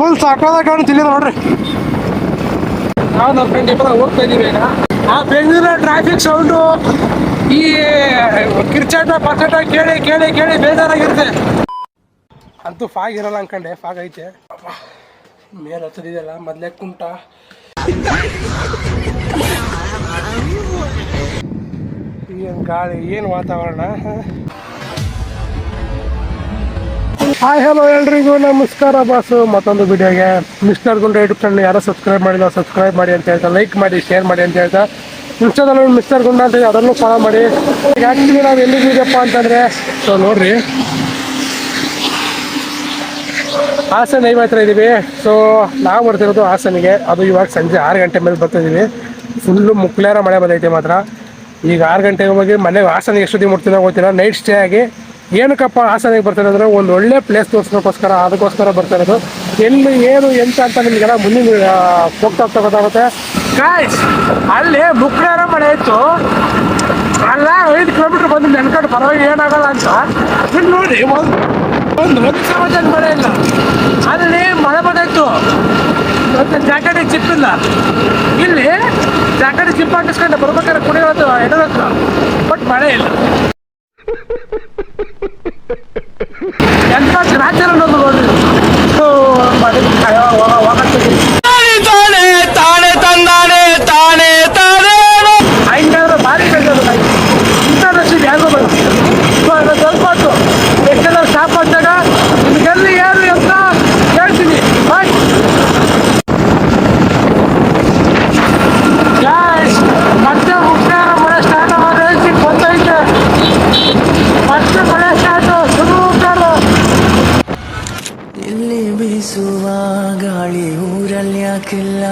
Full ಸಾಕಾದ ಕಾಣ್ತಿಲ್ಲ ನೋಡ್ರಿ. ನಾವು ನಮ್ಮ ಆ ಬೆಂಗಳೂರಿನ ಟ್ರಾಫಿಕ್ ಸೌಂಡು ಈ ಕಿರ್ಚಾಟ ಪಚಾಟ ಕೇಳಿ ಕೇಳಿ ಕೇಳಿ ಬೇಜಾರಾಗಿರುತ್ತೆ. ಅಂತೂ ಫಾಗ್ ಇರಲ್ಲ ಅನ್ಕಂಡೆ ಫಾಗ್ ಐತೆ. ಮೇಲೆ ಹತ್ತದಿದೆಯಲ್ಲ ಮೊದ್ಲೇ ಕುಂಟ. ಏನ್ ಗಾಳಿ, ಏನು ವಾತಾವರಣ? ಹಾಯ್ ಹಲೋ ಎಲ್ರಿಗೂ. ನಮಸ್ಕಾರ ಬಾಸು. ಮತ್ತೊಂದು ವಿಡಿಯೋಗೆ. ಮಿಸ್ಟರ್ ಗುಂಡ ಯೂಟ್ಯೂಬ್ ಚಾನಲ್ ಯಾರು ಸಬ್ಸ್ಕ್ರೈಬ್ ಮಾಡಿಲ್ಲ ಸಬ್ಸ್ಕ್ರೈಬ್ ಮಾಡಿ ಅಂತ ಹೇಳ್ತಾ ಲೈಕ್ ಮಾಡಿ ಶೇರ್ ಮಾಡಿ ಅಂತ ಹೇಳ್ತಾ. ಇನ್ಸ್ಟಾದಲ್ಲಿ ಮಿಸ್ಟರ್ ಗುಂಡ ಅಂತ ಅದನ್ನು ಫಾಲೋ ಮಾಡಿ. ಈಗ ಆ್ಯಕ್ಚುಲಿ ನಾವು ಎಲ್ಲಿದ್ದೀವಪ್ಪ ಅಂತಂದರೆ, ಸೊ ನೋಡ್ರಿ. ಹಾಸನ ಐವ ಹತ್ರ ಇದ್ದೀವಿ ಸೊ ನಾವು ಬರ್ತಿರೋದು ಹಾಸನಿಗೆ. ಅದು ಇವಾಗ ಸಂಜೆ ಆರು ಗಂಟೆ ಮೇಲೆ ಬರ್ತಿದ್ದೀವಿ ಫುಲ್ಲು ಮುಕ್ಲೇರ ಮಳೆ ಬಂದೈತೆ ಮಾತ್ರ. ಈಗ ಆರು ಗಂಟೆಗೆ ಹೋಗಿ ಮನೆಗೆ ಹಾಸನ ಎಷ್ಟೊತ್ತಿಗೆ ಮುಟ್ತಿದ್ದಾಗ ಗೊತ್ತಿಲ್ಲ. ನೈಟ್ ಸ್ಟೇ ಆಗಿ ಏನಕ್ಕಪ್ಪ ಹಾಸನಕ್ಕೆ ಬರ್ತಾ ಇರೋದ್ರೆ ಒಂದು ಒಳ್ಳೆ ಪ್ಲೇಸ್ ತೋರಿಸೋಕ್ಕೋಸ್ಕರ ಅದಕ್ಕೋಸ್ಕರ ಬರ್ತಾ ಇರೋದು. ಎಲ್ಲಿ ಏನು, ಎಂತ ಅಂತ ನಿಮಗೆಲ್ಲ ಮುಂದಿನ ಹೋಗ್ತಾ ಗೊತ್ತಾಗುತ್ತೆ. ಗಾಯ್ಸ್ ಅಲ್ಲಿ ಮುಕ್ಲೇರ ಮಳೆ ಇತ್ತು. ಅಲ್ಲ, ಐದು ಕಿಲೋಮೀಟರ್ ಬಂದು ನೆನ್ಕೊಂಡು ಪರವಾಗಿ ಏನಾಗಲ್ಲ ಅಂತ. ಇಲ್ಲಿ ನೋಡಿ, ಒಂದು ಒಂದು ಸಮಾಜದ ಮಳೆ ಇಲ್ಲ. ಅಲ್ಲಿ ಮಳೆ ಬಂದಾಯ್ತು ಮತ್ತೆ ಜಾಕೆಟ್ ಚಿಪ್ಪಿಲ್ಲ. ಇಲ್ಲಿ ಜಾಕೆಟ್ ಚಿಪ್ ಹಾಕಿಸ್ಕೊಂಡು ಬರ್ಬೇಕಾದ್ರೆ ಕುಡಿಯೋದು ಎಡಬೇಕು ಬಟ್ ಮಳೆ ಇಲ್ಲ. ভাত চালানো তো ಇಲ್ಲಿ ಬೀಸುವ ಗಾಳಿ ಊರಲ್ಲಿ ಯಾಕಿಲ್ಲ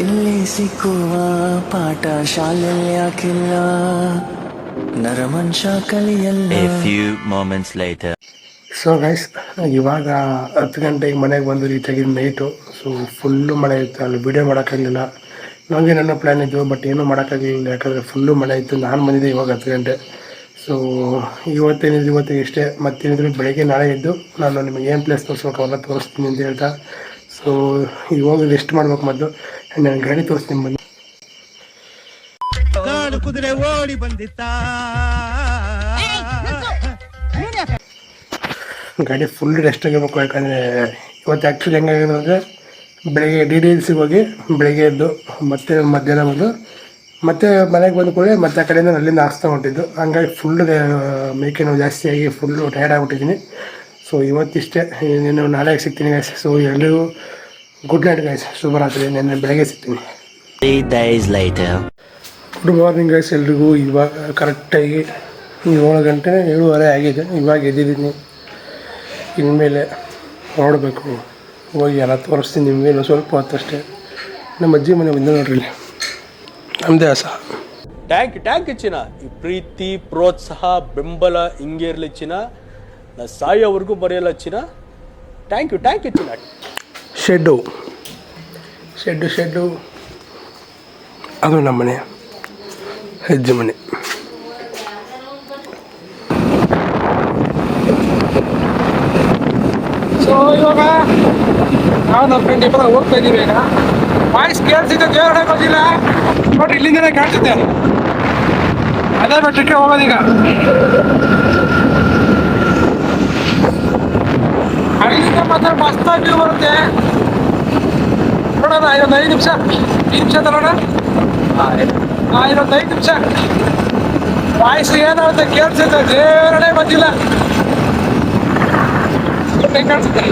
ಇಲ್ಲಿ ಸಿಕ್ಕುವ ಪಾಠ ಶಾಲೆಯಲ್ಲಿ ಯಾಕಿಲ್ಲ ನರಮನುಷ್ಯ ಕಲಿಯಲ್ಲಿ. ಸೊ ಗೈಸ್ ಇವಾಗ ಹತ್ತು ಗಂಟೆಗೆ ಮನೆಗೆ ಬಂದು ರೀಚ್ ಆಗಿದ್ದು ನೈಟು ಸೊ ಫುಲ್ಲು ಮಳೆ ಇತ್ತು ಅಲ್ಲಿ ವಿಡಿಯೋ ಮಾಡೋಕ್ಕಾಗಲಿಲ್ಲ. ನನಗೆ ನನ್ನ ಪ್ಲ್ಯಾನ್ ಇತ್ತು ಬಟ್ ಏನೂ ಮಾಡೋಕ್ಕಾಗಲಿಲ್ಲ ಯಾಕಂದರೆ ಫುಲ್ಲು ಮಳೆ ಇತ್ತು. ನಾನು ಬಂದಿದ್ದೆ ಇವಾಗ ಹತ್ತು ಗಂಟೆ. ಸೊ ಇವತ್ತೇನಿದ್ರು ಇವತ್ತಿಗೆ ಇಷ್ಟೇ. ಮತ್ತೇನಿದ್ರು ಬೆಳಗ್ಗೆ ನಾಳೆ ಇದ್ದು ನಾನು ನಿಮಗೆ ಏನು ಪ್ಲೇಸ್ ತೋರಿಸ್ಬೇಕು ಅವೆಲ್ಲ ತೋರಿಸ್ತೀನಿ ಅಂತ ಹೇಳ್ತಾ. ಸೊ ಇವಾಗ ರೆಸ್ಟ್ ಮಾಡ್ಬೇಕು ಮೊದಲು. ನಾನು ಗಾಡಿ ತೋರಿಸ್ತೀನಿ ಬಂದು ಗಾಡಿ ಫುಲ್ ರೆಸ್ಟ್ ಆಗಿರ್ಬೇಕು. ಯಾಕಂದರೆ ಇವತ್ತು ಆ್ಯಕ್ಚುಲಿ ಹೆಂಗಾಗಿದೆ ಅಂದರೆ ಬೆಳಗ್ಗೆ ಡಿ ಡಿ ಎಲ್ಸಿಗೆ ಹೋಗಿ ಬೆಳಗ್ಗೆ ಎದ್ದು ಮತ್ತೆ ಮಧ್ಯಾಹ್ನ ಬಂದು ಮತ್ತೆ ಮನೆಗೆ ಬಂದ ಕೂಡಲೇ ಮತ್ತೆ ಆ ಕಡೆಯಿಂದ ಅಲ್ಲಿಂದ ಹಾಸ್ತಾ ಹೊಂಟಿದ್ದು. ಹಂಗಾಗಿ ಫುಲ್ ಮೇಕೆ ನೋವು ಜಾಸ್ತಿ ಆಗಿ ಫುಲ್ಲು ಟಯರ್ಡ್ ಆಗಿಬಿಟ್ಟಿದ್ದೀನಿ. ಸೊ ಇವತ್ತಿಷ್ಟೇ ನೀನು ನಾಳೆ ಸಿಗ್ತೀನಿ ಗಾಯ್ಸ್ ಸೊ ಎಲ್ಲರಿಗೂ ಗುಡ್ ನೈಟ್ ಗೈಸ್ ಶುಭರಾತ್ರಿ. ನೆನ್ನೆ ಬೆಳಗ್ಗೆ ಸಿಗ್ತೀನಿ. ಗುಡ್ ಮಾರ್ನಿಂಗ್ ಗೈಸ್ ಎಲ್ರಿಗೂ. ಇವಾಗ ಕರೆಕ್ಟಾಗಿ ಏಳು ಗಂಟೆ ಏಳುವರೆ ಆಗಿದೆ. ಇವಾಗ ಎದ್ದಿದ್ದೀನಿ. ಇನ್ಮೇಲೆ ನೋಡಬೇಕು. ಹೋಗಿ ಎಲ್ಲ ತೋರಿಸ್ತೀನಿ ನಿಮಗೆ ಇನ್ನೂ ಸ್ವಲ್ಪ ಹೊತ್ತಷ್ಟೇ. ನಮ್ಮ ಅಜ್ಜಿ ಮನೆ ಬಂದ ನೋಡ್ರಿ. ನಮ್ಮದೇ ಆಸ. ಟ್ಯಾಂಕ್ ಟ್ಯಾಂಕ್ ಚಿನ್ನ. ಈ ಪ್ರೀತಿ ಪ್ರೋತ್ಸಾಹ ಬೆಂಬಲ ಹಿಂಗೆ ಇರಲಿ ಚಿನ್ನ. ನಾ ಸಾಯೋವರೆಗೂ ಬರೆಯಲ್ಲ ಚಿನ್ನ. ಥ್ಯಾಂಕ್ ಯು ಥ್ಯಾಂಕ್ ಯು ಚಿನ್ನ. ಶೆಡ್ಡು. Shed shed. ಅದು ನಮ್ಮ ಮನೆ ಹೆಜ್ಜೆ ಮನೆ. ಸೊ ಇವಾಗ ನಾವು ನಮ್ಮ ಫ್ರೆಂಡ್ ಇಬ್ಬರ ಹೋಗ್ತಾ ಇದ್ದೀವಿ ಈಗ. ವಾಯ್ಸ್ ಕೇಳಿಸಿದ್ದೆ ದೇವರೇ ಗೊತ್ತಿಲ್ಲ ಬಟ್ ಇಲ್ಲಿಂದನೇ ಕಾಣಿಸುತ್ತೆ. ಅದೇ ಬೆಟ್ಟಕ್ಕೆ ಹೋಗೋದೀಗ ಅಲ್ಲಿಂದ ಮತ್ತೆ ಮಸ್ತಾಗಿ ವ್ಯೂ ಬರುತ್ತೆ. ನೋಡೋಣ ಐದು ನಿಮಿಷ. ಐದು ನಿಮಿಷ ತರೋಣ ಐವತ್ತೈದು ಐದು ನಿಮಿಷ. ವಾಯ್ಸ್ ಏನಾಗುತ್ತೆ ಕೇಳಿಸುತ್ತೆ ದೇವರೇ ಬಂದಿಲ್ಲ. ಕಾಣಿಸುತ್ತೆ?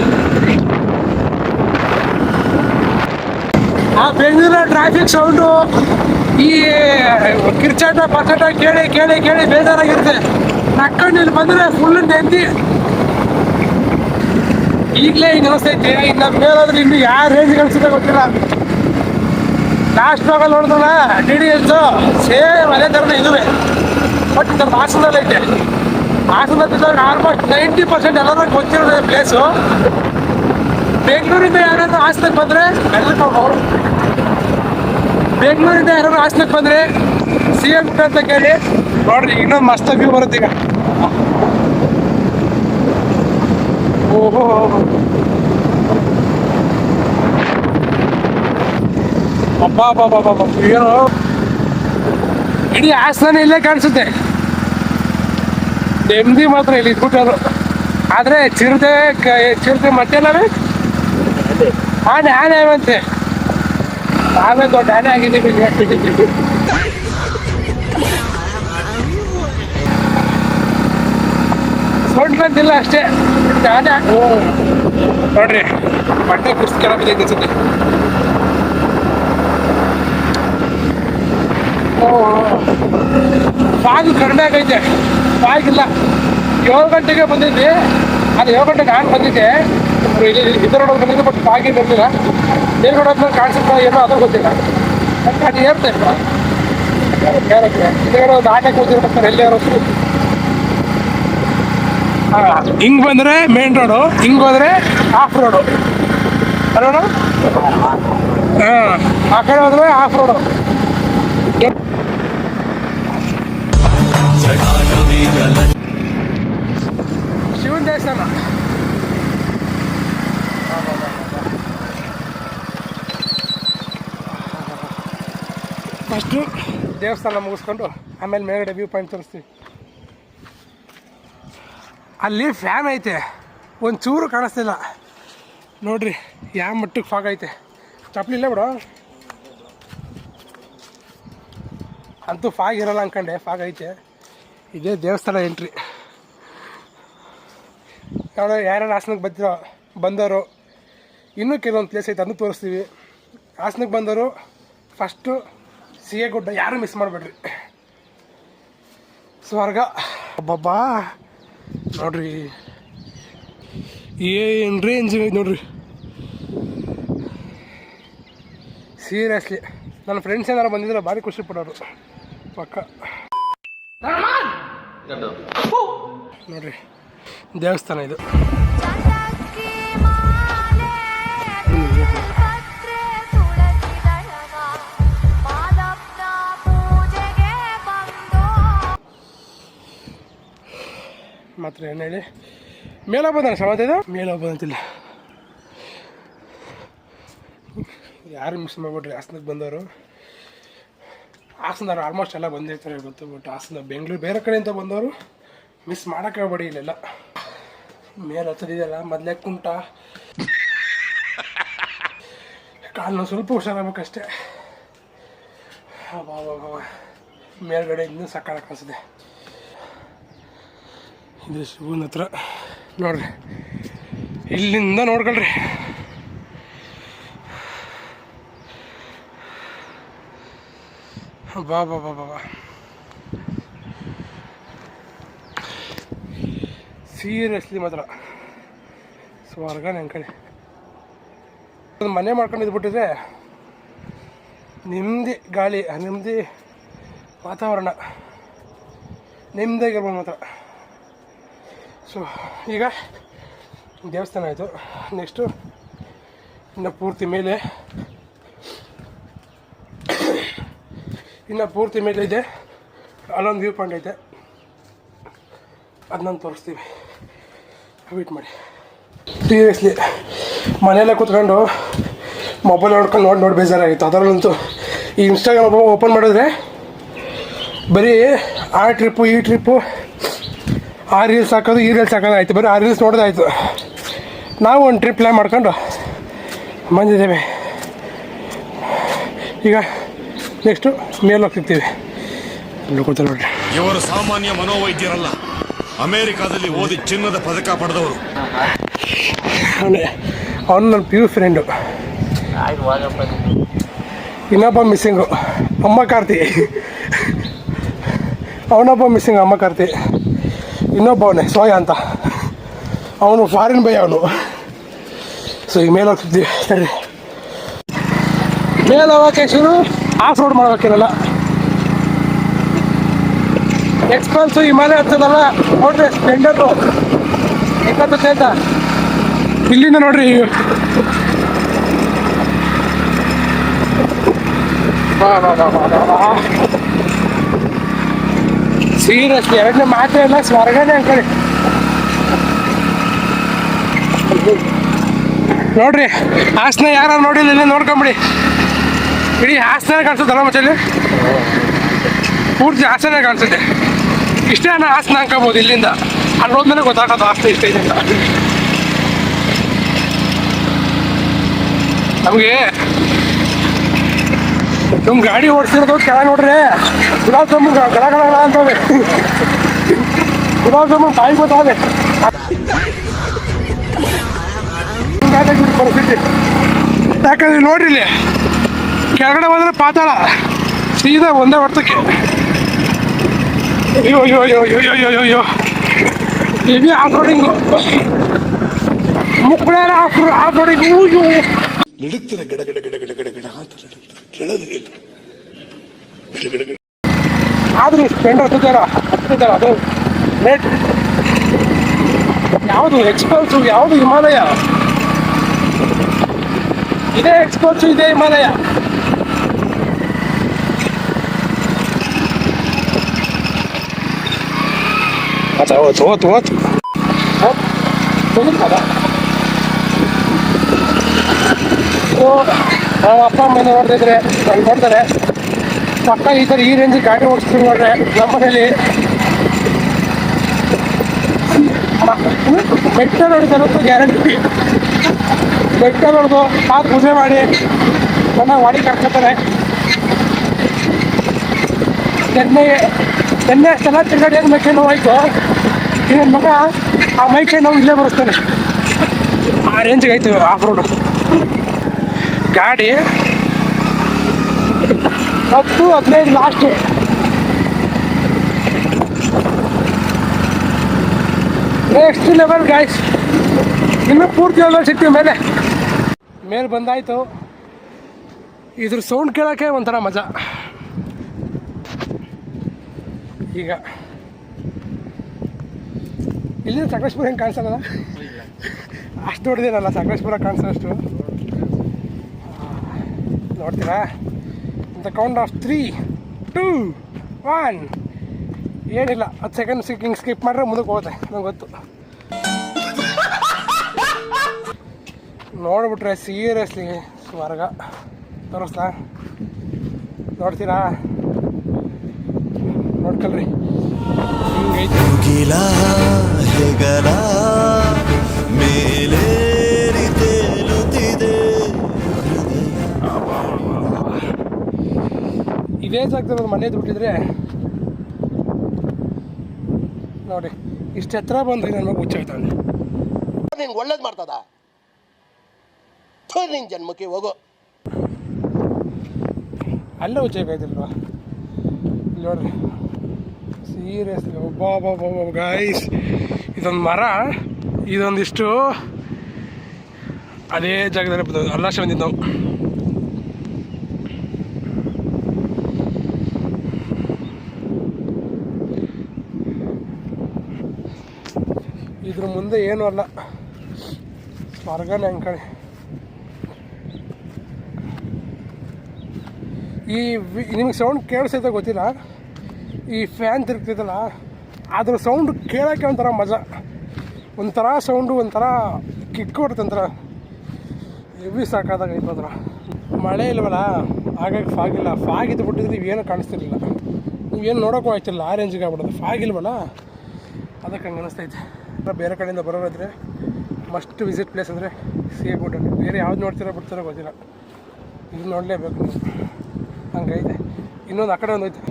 ಆ ಬೆಂಗಳೂರಿನ ಟ್ರಾಫಿಕ್ ಸೌಂಡು ಈ ಕಿರ್ಚಾಟ ಪಚಾಟ ಕೇಳಿ ಕೇಳಿ ಕೇಳಿ ಬೇಜಾರಾಗಿರುತ್ತೆ. ನಕ್ಕಂಡು ಇಲ್ಲಿ ಬಂದರೆ ಫುಲ್ ನೆಂದಿ. ಈಗಲೇ ಹಿಂಗೆ ಅನಿಸ್ತೈತೆ ಇನ್ನು ಮೇಲಾದ್ರೆ ಇನ್ನು ಯಾವ ರೇಂಜ್ ಕಳಿಸಿದೆ ಗೊತ್ತಿಲ್ಲ. ಲಾಸ್ಟ್ ಭಾಗಲ್ಲಿ ನೋಡಿದ್ರಣ ಡಿ ಡಿ ಎಲ್ಸು ಸೇಮ್ ಅದೇ ಥರನೇ ಇದುವೆ. ಬಟ್ ನಮ್ಮ ಹಾಸನದಲ್ಲೈತೆ ಐತೆ. ಹಾಸನದಲ್ಲಿ ಆಲ್ಮೋಸ್ಟ್ ನೈಂಟಿ ಪರ್ಸೆಂಟ್ ಎಲ್ಲರೂ ಗೊತ್ತಿರೋದೇ ಪ್ಲೇಸು ಬೆಂಗಳೂರಿಂದ ಯಾರಾದರೂ ಹಾಸನಕ್ಕೆ ಬಂದರೆ ಎಲ್ಲ ಅವರು. ಬೆಂಗಳೂರಿಂದ ಯಾರು ಹಾಸ್ನಕ್ಕೆ ಬಂದ್ರೆ ಸಿ ಎಂ ಅಂತ ಕೇಳಿ. ನೋಡ್ರಿ ಇನ್ನೊಂದು ಮಸ್ತ್ ವ್ಯೂ ಬರುತ್ತೆ ಈಗ. ಓಹೋ. ಅಬ್ಬಾ ಇಡೀ ಹಾಸನ ಇಲ್ಲೇ ಕಾಣಿಸುತ್ತೆ. ನೆಮ್ಮದಿ ಮಾತ್ರ ಇಲ್ಲಿ ಇದ್ಬಿಟ್ಟರು ಆದ್ರೆ ಚಿರತೆ ಚಿರತೆ ಮತ್ತೆ ನಾವೇ ಆನೆ ಆನೆ ಮತ್ತೆ ಅವಂತೆ ನಾವೇ ದೊಡ್ಡ ಆನೆ ಆಗಿದ್ದೀವಿ ಇಲ್ಲಿ. ಸೊಂಟ್ಲಂತಿಲ್ಲ ಅಷ್ಟೇ ದೊಡ್ಡ ಆನೆ ಓ ನೋಡ್ರಿ ಬಟ್ಟೆ ಕುಸ್ತು ಕೆಳ ಬಿದ್ದೈತೆ ಅನ್ಸುತ್ತೆ ಫಾಗ್ ಕಡಿಮೆ ಆಗೈತೆ ಫಾಗ್ ಇಲ್ಲ ಏಳು ಗಂಟೆಗೆ ಬಂದಿದ್ದೆ ಅದು ಏಳು ಗಂಟೆಗೆ ನಾನು ಬಂದಿದ್ದೆ. ಇಲ್ಲಿ ಬಂದಿದ್ದೆ ಬಟ್ ಬಾಗಿ ಏನು ಮೇಲ್ಗಡೆ ಹೋದ್ಮೇಲೆ ಕಾಣಿಸುತ್ತಾ ಏನೋ ಅದು ಗೊತ್ತಿಲ್ಲ. ಅಂತ ಅದು ಏರ್ತಾ ಎಲ್ಲೇ ಇರೋದು ಹಿಂಗ್ ಬಂದ್ರೆ ಮೇನ್ ರೋಡು ಹಿಂಗ್ ಹೋದರೆ ಆಫ್ ರೋಡು ಅಲ್ವಣ ಹಾಂ, ಆ ಕಡೆ ಹೋದ್ರೆ ಆಫ್ ರೋಡು ದೇವಸ್ಥಾನ ಫಸ್ಟು ದೇವಸ್ಥಾನ ಮುಗಿಸ್ಕೊಂಡು ಆಮೇಲೆ ಮೇಲ್ಗಡೆ ವ್ಯೂ ಪಾಯಿಂಟ್ ತೋರಿಸ್ತೀವಿ. ಅಲ್ಲಿ ಫ್ಯಾನ್ ಐತೆ. ಒಂದು ಚೂರು ಕಾಣಿಸ್ತಿಲ್ಲ ನೋಡ್ರಿ ಯಾವ ಮಟ್ಟಕ್ಕೆ ಫಾಗ್ ಐತೆ. ಚಪ್ಪಲಿ ಇಲ್ಲ ಬಿಡು. ಅಂತೂ ಫಾಗ್ ಇರೋಲ್ಲ ಅನ್ಕಂಡೆ. ಫಾಗ್ ಐತೆ. ಇದೇ ದೇವಸ್ಥಾನ ಎಂಟ್ರಿ ಯಾರು ಯಾರ್ಯಾರು ಹಾಸನಕ್ಕೆ ಬಂದಿರೋ ಬಂದವರು ಇನ್ನೂ ಕೆಲವೊಂದು ಪ್ಲೇಸ್ ಐತೆ ಅದನ್ನು ತೋರಿಸ್ತೀವಿ. ಹಾಸನಕ್ಕೆ ಬಂದವರು ಫಸ್ಟು ಸಿಹೆ ಗುಡ್ಡ ಯಾರು ಮಿಸ್ ಮಾಡಬೇಡ್ರಿ. ಸ್ವರ್ಗ. ಅಬ್ಬಬ್ಬಾ. ನೋಡ್ರಿ. ಏನು ರೇಂಜ್ ಐತೆ ನೋಡ್ರಿ. ಸೀರಿಯಸ್ಲಿ ನನ್ನ ಫ್ರೆಂಡ್ಸ್ ಏನಾರು ಬಂದಿದ್ರೆ ಭಾರಿ ಖುಷಿ ಪಡೋರು. ಪಕ್ಕ. ನೋಡ್ರಿ. ದೇವಸ್ಥಾನ ಇದು. ಮಾತ್ರ ಏನು ಹೇಳಿ? ಮೇಲೆ ಹೋಗ್ಬೋದಣ್ಣ ಸಮಾಧಿ ಇದು? ಮೇಲೆ ಹೋಗ್ಬೋದಂತಿಲ್ಲ ಯಾರು ಮಿಸ್ ಮಾಡ್ಬಿಟ್ರಿ? ಹಾಸನಕ್ಕೆ ಬಂದವರು. ಹಾಸನವ್ರು ಆಲ್ಮೋಸ್ಟ್ ಎಲ್ಲ ಬಂದಿರ್ತಾರೆ ಗೊತ್ತು ಬಟ್ ಹಾಸನ ಬೆಂಗಳೂರು ಬೇರೆ ಕಡೆಯಿಂದ ಬಂದವರು ಮಿಸ್ ಮಾಡೋಕ್ಕಾಗಬೇಡಿ ಇಲ್ಲೆಲ್ಲ. ಮೇಲೆ ಹತ್ತದಿದೆಯಲ್ಲ ಮೊದಲೇ ಕುಂಟ. ಕಾಲು ಸ್ವಲ್ಪ ಹುಷಾರಾಗಬೇಕಷ್ಟೇ. ಮೇಲ್ಗಡೆ ಇನ್ನೂ ಸಕಾಲ ಕಾಣಿಸಿದೆ ಇದು ಶಿವನ ಹತ್ರ. ನೋಡ್ರಿ. ಇಲ್ಲಿಂದ ನೋಡ್ಕೊಳ್ರಿ. ಬಾ ಬಾ ಬಾ ಬಾ ಸೀರಿಯಸ್ಲಿ ಮಾತ್ರ. ಸ್ವರ್ಗ ನೆನ್ಕಳಿ ಒಂದು ಮನೆ ಮಾಡ್ಕೊಂಡು ಇದ್ಬಿಟ್ಟಿದ್ರೆ ನೆಮ್ಮದಿ ಗಾಳಿ, ನೆಮ್ಮದಿ ವಾತಾವರಣ. ನೆಮ್ಮದಿಯಾಗಿರ್ಬೋದು ಮಾತ್ರ. ಸೊ ಈಗ ದೇವಸ್ಥಾನ ಆಯಿತು. ನೆಕ್ಸ್ಟು ಇನ್ನು ಪೂರ್ತಿ ಮೇಲೆ ಇನ್ನು ಪೂರ್ತಿ ಮೇಲೆ ಇದೆ. ಅಲ್ಲೊಂದು ವ್ಯೂ ಪಾಯಿಂಟ್ ಐತೆ. ಅದನ್ನ ತೋರಿಸ್ತೀವಿ ವೇಟ್ ಮಾಡಿ ಸೀರಿಯಸ್ಲಿ ಮನೆಯಲ್ಲೇ ಕೂತ್ಕೊಂಡು ಮೊಬೈಲ್ ನೋಡ್ಕೊಂಡು ನೋಡಿ ನೋಡಿ ಬೇಜಾರಾಗಿತ್ತು. ಅದರಲ್ಲಂತೂ ಈ ಇನ್ಸ್ಟಾಗ್ರಾಮ್ ಓಪನ್ ಮಾಡಿದ್ರೆ ಬರೀ ಆ ಟ್ರಿಪ್ಪು ಈ ಟ್ರಿಪ್ಪು ಆ ರೀಲ್ಸ್ ಹಾಕೋದು, ಈ ರೀಲ್ಸ್ ಹಾಕೋದು ಆಯಿತು. ಬರೀ ಆ ರೀಲ್ಸ್ ನೋಡೋದಾಯಿತು ನಾವು ಒಂದು ಟ್ರಿಪ್ ಪ್ಲ್ಯಾನ್ ಮಾಡ್ಕೊಂಡು ಬಂದಿದ್ದೇವೆ. ಈಗ ನೆಕ್ಸ್ಟು ಮೇಲೆ ಹೋಗ್ತಿರ್ತೀವಿ ನೋಡ್ಕೊಳ್ತಾರೆ ನೋಡ್ರಿ. ಇವರು ಸಾಮಾನ್ಯ ಮನೋವೈದ್ಯರಲ್ಲ. ಅಮೆರಿಕಾದಲ್ಲಿ ಓದಿ ಚಿನ್ನದ ಪದಕ ಪಡೆದವರು. ಅವನೇ ಅವನು ನನ್ನ ಪ್ಯೂರ್ ಫ್ರೆಂಡು ಇನ್ನೊಬ್ಬ ಮಿಸ್ಸಿಂಗು ಅಮ್ಮ ಕಾರ್ತಿ. ಅವನೊಬ್ಬ ಮಿಸ್ಸಿಂಗ್ ಅಮ್ಮ ಕಾರ್ತಿ. ಇನ್ನೊಬ್ಬ ಅವನೇ, ಸೋಯ ಅಂತ. ಅವನು ಫಾರಿನ್ ಬೈ ಅವನು. ಸೊ ಈ ಮೇಲೆ ಹೋಗ್ತಿದ್ವಿ. ಸರಿ. ಮೇಲೆ ಹೋಗೋಕೆ ಶುರು. ಆಫ್ ರೋಡ್ ಮಾಡ್ಬೇಕಿರಲ್ಲ ಎಕ್ಸ್ಪಲ್ಸು ಹಿಮಾಲಯ ಹತ್ತದಲ್ಲ? ನೋಡ್ರಿ ಸ್ಪ್ಲೆಂಡರು ಇಪ್ಪತ್ತು ಅಂತ ಇಲ್ಲಿಂದ ನೋಡ್ರಿ ಸೀರಿಯಸ್ಲಿ ಎರಡನೇ ಮಾತ್ರ ಇಲ್ಲ, ಸ್ವರ್ಗನೇ ಅನ್ಕೊಳ್ಳಿ ನೋಡ್ರಿ, ಹಾಸನ ಯಾರು ನೋಡಿಲ್ಲ, ಇಲ್ಲ ನೋಡ್ಕೊಂಬಿಡಿ. ಇಡೀ ಹಾಸನ ಕಾಣಿಸುತ್ತಲ್ಲ ಮಚ್ಚಲ್ಲಿ? ಪೂರ್ತಿ ಹಾಸನ ಕಾಣಿಸುತ್ತೆ. ಇಷ್ಟೇ ಅನ್ನೋ ಆಸನ ಅನ್ಕೋಬೋದು ಇಲ್ಲಿಂದ. ಅಲ್ಲಿ ಹೋದ್ಮೇಲೆ ಗೊತ್ತಾಗೋದು ಆಸ್ತಿ ಇಷ್ಟ ಇದೆ ಅಂತ. ನಮಗೆ ನಮ್ಮ ಗಾಡಿ ಓಡಿಸಿರೋದು ಕೆಳಗೆ ನೋಡ್ರಿ. ಗುಲಾಬ್ ಜಾಮೂನ್ ಗಡ ಗಡ ಗಡ ಅಂತವೆ. ಗುಲಾಬ್ ಜಾಮೂನ್ ಬಾಯಿ ಗೊತ್ತಾವೆ ಯಾಕಂದ್ರೆ ನೋಡ್ರಿ ಇಲ್ಲಿ, ಕೆಳಗಡೆ ಹೋದ್ರೆ ಪಾತಾಳ, ಸೀದಾ ಒಂದೇ ಹೊರ್ತಕ್ಕೆ ಅಯ್ಯೋ ಅಯ್ಯೋ ಅಯ್ಯೋ ಅಯ್ಯೋ ಅಯ್ಯೋ ಅಯ್ಯೋ ಹೆವಿ ಆಫ್ ರೋಡಿಂಗು ಮುಕ್ಕಳೇರ ಆಫ್ ಆಫ್ ರೋಡಿಂಗ್ ಅಯ್ಯೋ ಆದ್ರೂ ಸ್ಪೆಂಡ್ ಹತ್ತಿದ್ದಾರ? ಹತ್ತಿದ್ದಾರ? ಅದು ರೇಟ್ ಯಾವುದು ಎಕ್ಸ್ಪಲ್ಸು ಯಾವುದು ಹಿಮಾಲಯ ಇದೇ ಎಕ್ಸ್ಪಲ್ಸು ಇದೇ ಹಿಮಾಲಯ ಅದ ಹೋತು ಹೋತು ಹೋತು ಹೋತು ಹೋಗುತ್ತದ ಸೊ ನಮ್ಮ ಅಪ್ಪ ಅಮ್ಮ ನೋಡ್ತಿದ್ರೆ ನಾನು ನೋಡ್ತಾರೆ ಪಕ್ಕ ಈ ಥರ ಈ ರೇಂಜ್ ಗಾಡಿ ಓಡಿಸ್ತೀನಿ ನೋಡ್ರೆ ನಮ್ಮ ಮನೇಲಿ ಮ- ಬೆಟ್ಟ ನೋಡಿದಾರಂತೂ ಗ್ಯಾರಂಟಿ ಬೆಟ್ಟ ನೋಡ್ದು ಆ ಪೂಜೆ ಮಾಡಿ ಚೆನ್ನಾಗಿ ವಾಡಿ ಕರ್ಕೊತಾರೆ ಚೆನ್ನೈ ಚೆನ್ನೈ ಅಷ್ಟೆಲ್ಲ ತಿರ್ಗಾಡಿ ಏನು ಮೈಕೈ ನೋವು ಆಯ್ತು ಇನ್ನೊಂದು ಮಗ? ಆ ಮೈಕ್ ನೋವು ಇಲ್ಲೇ ಬರುತ್ತಾನೆ. ಆ ರೇಂಜ್ಗೆ ಆಯ್ತು ಆಫ್ ರೋಡು ಗಾಡಿ ಹತ್ತು, ಹದಿನೈದು ಲಾಸ್ಟ್ ನೆಕ್ಸ್ಟ್ ಲೆವೆಲ್ ಗಾಯ್ಸ್ ಇನ್ನು ಪೂರ್ತಿ ಲೆವೆಲ್ ಸಿಗ್ತೀವಿ ಮೇಲೆ? ಮೇಲೆ ಬಂದಾಯ್ತು. ಇದ್ರ ಸೌಂಡ್ ಕೇಳೋಕ್ಕೆ ಒಂಥರ ಮಜಾ. ಈಗ ಇಲ್ಲಿಂದ ಸಕಲೇಶ್ಪುರ ಹೆಂಗೆ ಕಾಣಿಸಲ್ಲ ಅಷ್ಟು ದೊಡ್ಡದೇನಲ್ಲ ಸಕಲೇಶ್ಪುರ ಕಾಣಿಸೋಷ್ಟು ನೋಡ್ತೀರಾ? The count of three two one ಏನಿಲ್ಲ, ಹತ್ತು ಸೆಕೆಂಡ್ ಹಿಂಗೆ ಸ್ಕಿಪ್ ಮಾಡಿದ್ರೆ ಮುಂದಕ್ಕೆ ಹೋಗುತ್ತೆ, ನಂಗೆ ಗೊತ್ತು. ನೋಡ್ಬಿಟ್ರೆ ಸೀರಿಯಸ್ಲಿ ಸ್ವರ್ಗ. ತೋರಿಸ್ತಾ ನೋಡ್ತೀರಾ? ನೋಡ್ಕಲ್ರಿ ಹಿಂಗೈತೆ. ಹೆಗಲ ಮೇಲೇರಿ ತೇಲುತ್ತಿದೆ. ಇದೇ ಜಾಗದ ಒಂದು ಮನೆ ಬಿಟ್ಟಿದ್ರೆ ನೋಡಿ ಇಷ್ಟು ಎತ್ತರ ಬಂದ್ರೆ ನನ್ನ ಮಗ ಹುಚ್ಚಾಯ್ತಾನೆ. ನಿಂಗೆ ಒಳ್ಳೇದು ಮಾಡ್ತದ? ಥು, ನಿನ್ ಜನ್ಮಕ್ಕೆ ಹೋಗು. ಅಲ್ಲೇ ಹುಚ್ಚಾಯ್ತಾಯ್ತಿಲ್ವಾ ಇಲ್ಲಿ ನೋಡ್ರಿ. ಸೀರಿಯಸ್ಲಿ ಒಬ್ಬ ಒಬ್ಬ ಒಬ್ಬ ಗೈಸ್ ಇದೊಂದು ಮರ, ಇದೊಂದಿಷ್ಟು ಅದೇ ಜಾಗದಲ್ಲಿ ಬಂದದ್ದು ಅಲ್ಲಾಶ ಬಂದಿದ್ದು ನಾವು ಇದ್ರ ಮುಂದೆ ಏನೂ ಅಲ್ಲ. ಸ್ವರ್ಗನೇ ಅಂಕಣೆ ಈ ನಿಮಗೆ ಸೌಂಡ್ ಕೇಳಿಸೈತೆ ಗೊತ್ತಿಲ್ಲ. ಈ ಫ್ಯಾನ್ ತಿರುಗ್ತಿದ್ದಲ್ಲ ಅದ್ರ ಸೌಂಡ್ ಕೇಳೋಕ್ಕೆ ಒಂಥರ ಮಜಾ. ಒಂಥರ ಸೌಂಡು ಒಂಥರ ಕಿಕ್ ಹೊಡ್ತಂತರ ಎವಿ ಸಾಕಾದಾಗ ಅದರ ಮಳೆ ಇಲ್ವಲ್ಲ, ಹಾಗಾಗಿ ಫಾಗಿಲ್ಲ ಇಲ್ಲ. ಫಾಗ್ ಇದ್ದು ಬಿಟ್ಟಿದ್ರೆ ನೀವೇನು ಕಾಣಿಸ್ತಿರ್ಲಿಲ್ಲ. ನೀವೇನು ನೋಡೋಕ್ಕೂ ಆಯ್ತಿಲ್ಲ ಆ ರೇಂಜಿಗೆ ಆಗ್ಬಿಡೋದು. ಫಾಗಿಲ್ವಲ್ಲ ಅದಕ್ಕೆ ಹಂಗೆ ಅನಿಸ್ತೈತೆ. ಬೇರೆ ಕಡೆಯಿಂದ ಬರೋರಾದರೆ ಮಸ್ಟ್ ವಿಸಿಟ್ ಪ್ಲೇಸ್ ಅಂದರೆ ಸಿ ಬೇರೆ ಯಾವ್ದು ನೋಡ್ತೀರೋ ಬಿಡ್ತೀರೋ ಗೊತ್ತಿಲ್ಲ. ಇದು ನೋಡಲೇಬೇಕು ಹಂಗೈತೆ. ಇನ್ನೊಂದು ಆ ಕಡೆ ಒಂದು ಐತೆ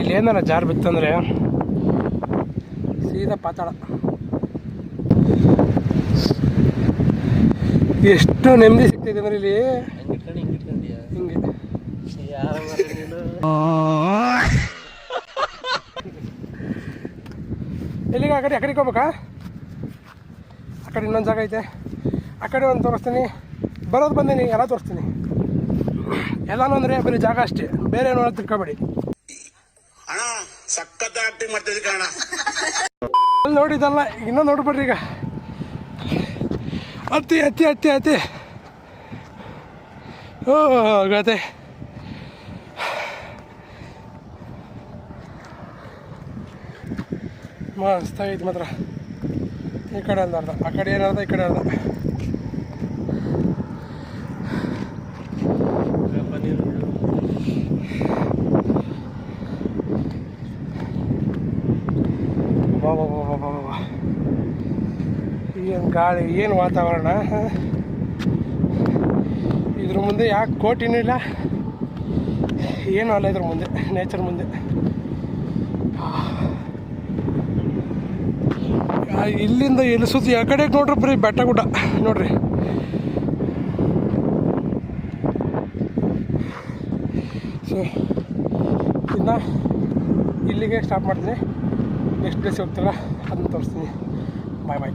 ಇಲ್ಲಿ ಏನಾರ ಜಾರ್ ಬಿತ್ತಂದರೆ ಸೀದಾ ಪಾತಾಳ. ಎಷ್ಟು ನೆಮ್ಮದಿ ಸಿಗ್ತೈತೆ ಅಂದ್ರೆ ಇಲ್ಲಿ. ಹಿಂಗೆ. ಎಲ್ಲಿಗೆ? ಆ ಕಡೆ, ಆ ಕಡೆಗೆ ಹೋಗ್ಬೇಕಾ? ಆ ಕಡೆ ಇನ್ನೊಂದು ಜಾಗ ಐತೆ. ಆ ಕಡೆ ಒಂದು ತೋರಿಸ್ತೀನಿ. ಬರೋದು ಬಂದೀನಿ, ಎಲ್ಲ ತೋರಿಸ್ತೀನಿ. ಎಲ್ಲಾನು ಅಂದರೆ ಬರೀ ಜಾಗ ಅಷ್ಟೇ. ಬೇರೆ ಏನೋ ತಿಳ್ಕೊಬೇಡಿ. ಸಖತ್ ಕಾರಣ. ಅಲ್ಲಿ ನೋಡಿದಲ್ಲ ಇನ್ನೂ ನೋಡ್ಬಿಡ್ರಿ ಈಗ. ಅತ್ತಿ ಅತ್ತಿ ಅತ್ತಿ ಅತ್ತಿ. ಓ, ಗತೆ. ಆಗೈತೆ ಮಾತ್ರ. ಈ ಕಡೆ ಒಂದು ಅರ್ಧ. ಆ ಕಡೆ ಏನರ್ಧ ಈ ಕಡೆ ಅರ್ಧ ಏನು ಗಾಳಿ, ಏನು ವಾತಾವರಣ? ಇದ್ರ ಮುಂದೆ ಯಾಕೆ ಕೋಟಿನೂ ಇಲ್ಲ? ಏನೂ ಅಲ್ಲ ಇದ್ರ ಮುಂದೆ ನೇಚರ್ ಮುಂದೆ. ಇಲ್ಲಿಂದ ಎಲ್ಲಿ ಸುತ್ತಿ ಆ ಕಡೆ ನೋಡ್ರಿ, ಬರೀ ಬೆಟ್ಟ ಗುಡ್ಡ ನೋಡ್ರಿ. ಸೊ ಇನ್ನು ಇಲ್ಲಿಗೆ ಸ್ಟಾಪ್ ಮಾಡ್ತೀನಿ. ನೆಕ್ಸ್ಟ್ ಪ್ಲೇಸ್ ಹೋಗ್ತಾರ, ಅದನ್ನ ತೋರಿಸ್ತೀನಿ. ಬಾಯ್ ಬಾಯ್